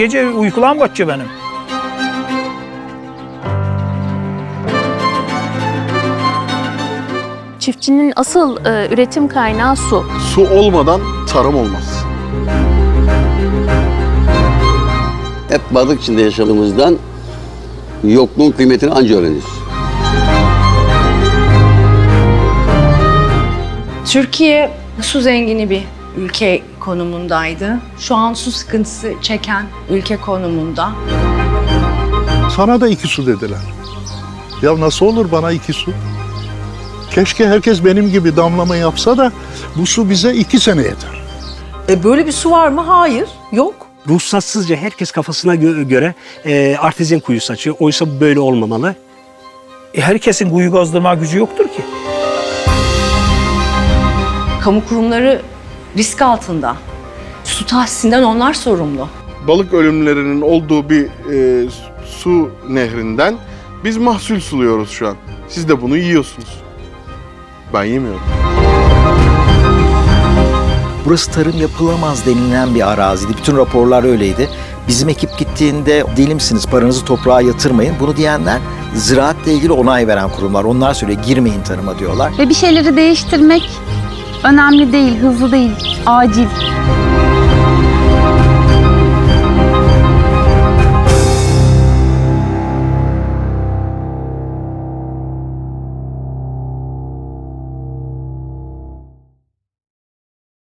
gece uykulan kaçıyor benim. Çiftçinin asıl e, üretim kaynağı su. Su olmadan tarım olmaz. Hep balık içinde yaşadığımızdan yokluğun kıymetini anca öğreniriz. Türkiye su zengini bir ülke konumundaydı. Şu an su sıkıntısı çeken ülke konumunda. Sana da iki su dediler. Ya nasıl olur bana iki su? Keşke herkes benim gibi damlama yapsa da bu su bize iki sene yeter. E böyle bir su var mı? Hayır, yok. ruhsatsızca herkes kafasına gö- göre e, artezyen kuyusu açıyor. Oysa bu böyle olmamalı. E, herkesin kuyu kazdırma gücü yoktur ki. Kamu kurumları risk altında. Su tahsisinden onlar sorumlu. Balık ölümlerinin olduğu bir e, su nehrinden biz mahsul suluyoruz şu an. Siz de bunu yiyorsunuz. Ben yemiyorum. Burası tarım yapılamaz denilen bir araziydi. Bütün raporlar öyleydi. Bizim ekip gittiğinde deli misiniz paranızı toprağa yatırmayın. Bunu diyenler ziraatla ilgili onay veren kurumlar. Onlar söylüyor girmeyin tarıma diyorlar. Ve bir şeyleri değiştirmek önemli değil, hızlı değil, acil.